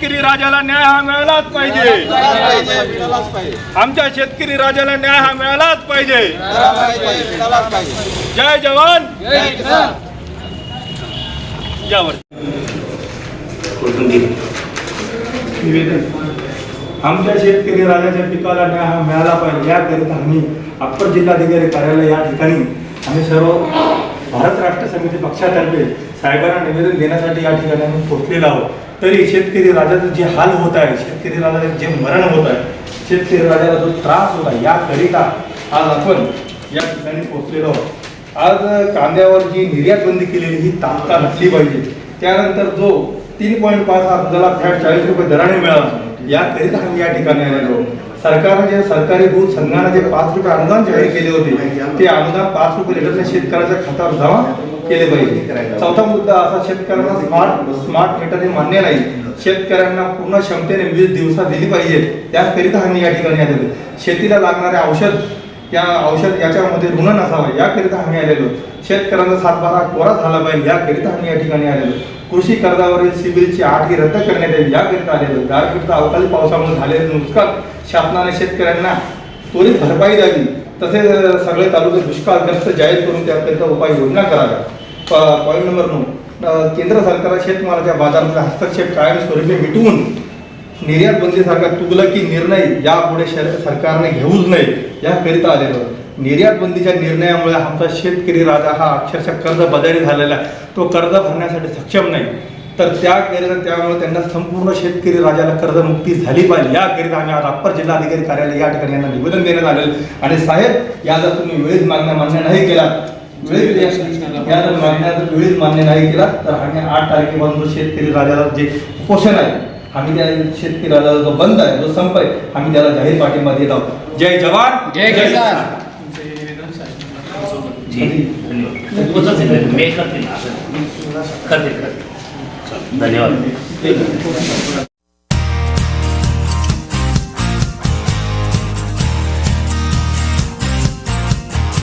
शेतकरी राजाला न्याय हा मिळालाच पाहिजे. आमच्या शेतकरी राजाला न्याय हा मिळालाच पाहिजे. जय जवान. यावर. आमच्या शेतकरी राजाच्या पिकाला न्याय हा मिळाला पाहिजे. याकरिता आम्ही अप्पर जिल्हाधिकारी कार्यालय या ठिकाणी आम्ही सर्व भारत राष्ट्र समिती पक्षातर्फे साहेबांना निवेदन देण्यासाठी या ठिकाणी आम्ही पोहोचलेलो आहोत. तरी शेतकरी राजाचं जे हाल होत आहे शेतकरी राजाचं जे मरण होत आहे शेतकरी राजाला जो त्रास होता याकरिता आज आपण या ठिकाणी पोहोचलेलो आहोत. आज कांद्यावर जी निर्यात बंदी केलेली ही तात्काळ असली पाहिजे. त्यानंतर जो तीन पॉईंट पाच हा फॅट चाळीस रुपये दराने मिळाला. याकरिता आम्ही या ठिकाणी आलेलो सरकारने जे सरकारी दूध संघाने जे पाच रुपये अनुदान जाहीर केले होते ते अनुदान पाच रुपये शेतकऱ्याच्या खात्यावर जमा केले पाहिजे. चौथा मुद्दा असा शेतकऱ्यांना स्मार्ट स्मार्ट मीटर हे मान्य नाही. शेतकऱ्यांना पूर्ण क्षमतेने वीज दिवसा दिली पाहिजे. त्याकरिता आम्ही या ठिकाणी आलेलो शेतीला लागणारे औषध या औषध याच्यामध्ये ऋण नसावं याकरिता आम्ही आलेलो. शेतकऱ्यांचा सातबारा कोरा झाला पाहिजे याकरिता आम्ही या ठिकाणी आलेलो. कृषी कर्जावरील सिबिलची आठही रद्द करण्यात यावी याकरिता आलेलो. गारपीटचा अवकाळी पावसामुळे झालेलं नुकसान शासनाने शेतकऱ्यांना त्वरित भरपाई द्यावी. तसेच सगळे तालुके दुष्काळग्रस्त जाहीर करून त्याकरिता उपाययोजना कराव्या. पॉईंट नंबर नऊ. केंद्र सरकार शेतमालाच्या बाजारातला हस्तक्षेप कायमस्वरूपी मिटवून निर्यात बंदीसारखा तुगलकी निर्णय यापुढे सरकारने घेऊच नये याकरिता आलेलो. निर्यात बंदीच्या निर्णयामुळे आमचा शेतकरी राजा हा अक्षरशः कर्ज बजारी झालेला आहे. तो कर्ज भरण्यासाठी सक्षम नाही. तर त्याकरिता त्यामुळे त्यांना संपूर्ण शेतकरी राजाला कर्जमुक्ती झाली पाहिजे. याकरिता आम्ही आज अप्पर जिल्हाधिकारी कार्यालय या ठिकाणी यांना निवेदन देण्यात आलेलं. आणि साहेब या जर तुम्ही वेळेत मागण्या मान्य नाही केला. वेळेत या- जर मागण्या जर वेळेत मान्य नाही केला तर आम्ही आठ तारखेपासून शेतकरी राजाला जे उपोषण आहे आम्ही त्या शेतकरी राजाचा जो बंद आहे जो संप आहे आम्ही त्याला जाहीर पाठिंबा देत आहोत. जय जवान जय किसान. धन्यवाद.